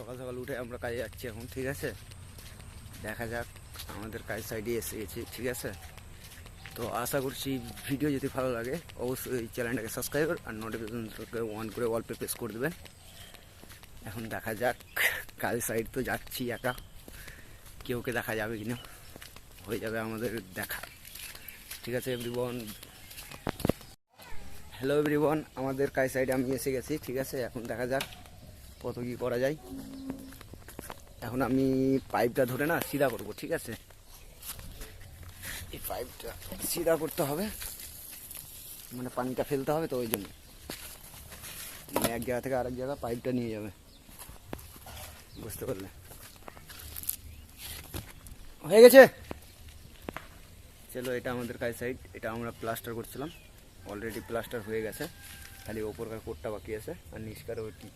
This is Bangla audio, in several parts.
সকাল সকাল উঠে আমরা কাজে যাচ্ছি এখন, ঠিক আছে? দেখা যাক, আমাদের কাজ সাইডে এসে গেছি, ঠিক আছে? তো আশা করছি ভিডিও যদি ভালো লাগে, অবশ্যই চ্যানেলটাকে সাবস্ক্রাইব আর নোটিফিকেশনটাকে অন করে অল পে প্রেস করে দেবেন। এখন দেখা যাক, কাজ সাইড তো যাচ্ছি একা। কেউকে দেখা যাবে কিনা? হয়ে যাবে আমাদের দেখা। ঠিক আছে এভরিওয়ান হ্যালো এভরিওয়ান আমাদের কাজ সাইডে আমি এসে গেছি, ঠিক আছে? এখন দেখা যাক। কত কি করা যায়? এখন আমি পাইপটা ধরে না, সিধা করব, ঠিক আছে? এই পাইপটা সিধা করতে হবে। মানে পানিটা ফেলতে হবে তো ওই জন্য। মানে এক জায়গা থেকে আরেক জায়গা পাইপটা নিয়ে যাবে। বুঝতে পারলে? হয়ে গেছে? চলো, এটা আমাদের কাজ সাইড এটা আমরা প্লাস্টার করছিলাম। অলরেডি প্লাস্টার হয়ে গেছে। খালি ওপরকার কোটটা বাকি আছে। আর নিচকার ওটি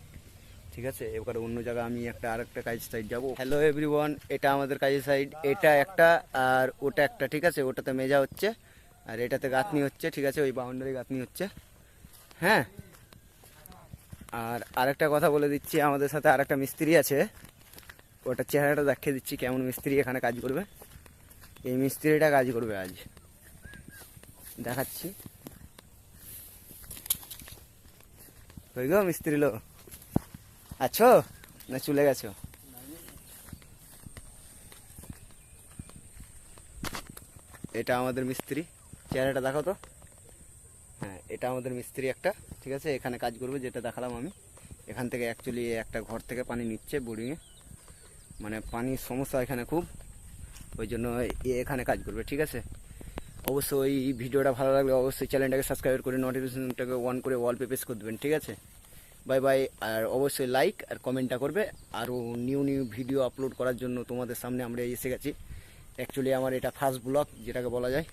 ঠিক আছে? এবার অন্য জায়গায় আমি একটা আরেকটা কাজের সাইড যাব। হ্যালো এভরিওয়ান এটা আমাদের কাজের সাইড এটা একটা আর ওটা একটা, ঠিক আছে? ওটাতে মেজা হচ্ছে। আর এটাতে গাঁথনি হচ্ছে, ঠিক আছে? ওই বাউন্ডারি গাঁথনি হচ্ছে। হ্যাঁ? আর আরেকটা কথা বলে দিচ্ছি, আমাদের সাথে আরেকটা মিস্ত্রি আছে। ওটা চেহারাটা দেখিয়ে দিচ্ছি, কেমন মিস্ত্রি এখানে কাজ করবে। এই মিস্ত্রিটা কাজ করবে আজ। দেখাচ্ছি। হয়ে গো মিস্ত্রি লো আছো? না চলে গেছো? এটা আমাদের মিস্ত্রি। চেহারাটা দেখো তো। হ্যাঁ এটা আমাদের মিস্ত্রি একটা, ঠিক আছে? এখানে কাজ করবে, যেটা দেখালাম আমি। এখান থেকে অ্যাকচুয়ালি একটা ঘর থেকে পানি নিচ্ছে বোরিংয়ে মানে পানির সমস্যা এখানে খুব। ওই জন্য এখানে কাজ করবে, ঠিক আছে? অবশ্যই ভিডিওটা ভালো লাগলে অবশ্যই চ্যানেলটাকে সাবস্ক্রাইব করে নোটিফিকেশনটাকে অন করে ওয়াল পে প্রেস করে দেবেন ঠিক আছে? বাই বাই আর অবশ্যই লাইক আর কমেন্টটা করবে। আরও নিউ নিউ ভিডিও আপলোড করার জন্য তোমাদের সামনে আমরা এসে গেছি। অ্যাকচুয়ালি আমার এটা ফার্স্ট ব্লগ যেটাকে বলা যায়।